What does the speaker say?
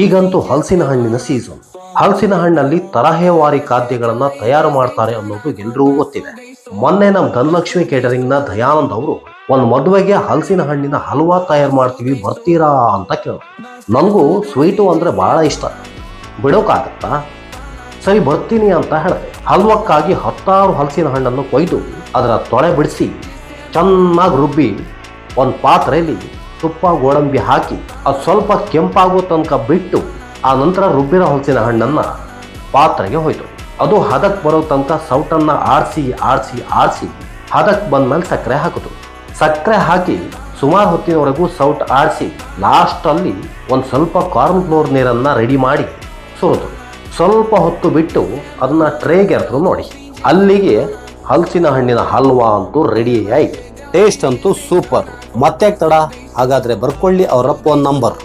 ಈಗಂತೂ ಹಲಸಿನ ಹಣ್ಣಿನ ಸೀಸನ್ ಹಲಸಿನ ಹಣ್ಣಲ್ಲಿ ತರಹೇವಾರಿ ಖಾದ್ಯಗಳನ್ನ ತಯಾರು ಮಾಡ್ತಾರೆ ಅನ್ನೋದು ಎಲ್ರಿಗೂ ಗೊತ್ತಿದೆ. ಮೊನ್ನೆ ನಮ್ಮ ಧನಲಕ್ಷ್ಮಿ ಕೇಟರಿಂಗ್ನ ದಯಾನಂದ್ ಅವರು, ಒಂದು ಮದುವೆಗೆ ಹಲಸಿನ ಹಣ್ಣಿನ ಹಲ್ವಾ ತಯಾರು ಮಾಡ್ತೀವಿ, ಬರ್ತೀರಾ ಅಂತ ಕೇಳಿದ್ರು. ನನಗೂ ಸ್ವೀಟು ಅಂದ್ರೆ ಬಹಳ ಇಷ್ಟ. ಬಿಡೋಕ್ಕಾಗತ್ತಾ ಸರಿ, ಬರ್ತೀನಿ ಅಂತ ಹೇಳಿದೆ. ಹಲ್ವಕ್ಕಾಗಿ ಹತ್ತಾರು ಹಲಸಿನ ಹಣ್ಣನ್ನು ಕೊಯ್ದು, ಅದರ ತೊಳೆ ಬಿಡಿಸಿ, ಚೆನ್ನಾಗಿ ರುಬ್ಬಿ, ಒಂದು ಪಾತ್ರೆಯಲ್ಲಿ ತುಪ್ಪ ಗೋಡಂಬಿ ಹಾಕಿ, ಅದು ಸ್ವಲ್ಪ ಕೆಂಪಾಗೋ ತನಕ ಬಿಟ್ಟು, ಆ ನಂತರ ರುಬ್ಬಿರೋ ಹಲಸಿನ ಹಣ್ಣನ್ನು ಪಾತ್ರೆಗೆ ಹೋಯಿತು. ಅದು ಹದಕ್ಕೆ ಬರೋ ತನಕ ಸೌಟನ್ನು ಆಡಿಸಿ ಆಡಿಸಿ ಆಡಿಸಿ ಹದಕ್ಕೆ ಬಂದ್ಮೇಲೆ ಸಕ್ಕರೆ ಹಾಕಿತು ಸಕ್ಕರೆ ಹಾಕಿ ಸುಮಾರು ಹೊತ್ತಿನವರೆಗೂ ಸೌಟ್ ಆಡಿಸಿ ಲಾಸ್ಟಲ್ಲಿ ಒಂದು ಸ್ವಲ್ಪ ಕಾರ್ನ್ ಫ್ಲೋರ್ ನೀರನ್ನು ರೆಡಿ ಮಾಡಿ ಸುರಿದ್ರು ಸ್ವಲ್ಪ ಹೊತ್ತು ಬಿಟ್ಟು ಅದನ್ನ ಟ್ರೇಗೆ ಎರೆದ್ರು ನೋಡಿ. ಅಲ್ಲಿಗೆ ಹಲಸಿನ ಹಣ್ಣಿನ ಹಲ್ವಾ ಅಂತೂ ರೆಡಿ ಆಯಿತು. ಟೇಸ್ಟ್ ಅಂತೂ ಸೂಪರ್ ಮತ್ತೆ ತಡ? ಹಾಗಾದ್ರೆ ಬರ್ಕೊಳ್ಳಿ ಅವರ ಫೋನ್ ನಂಬರ್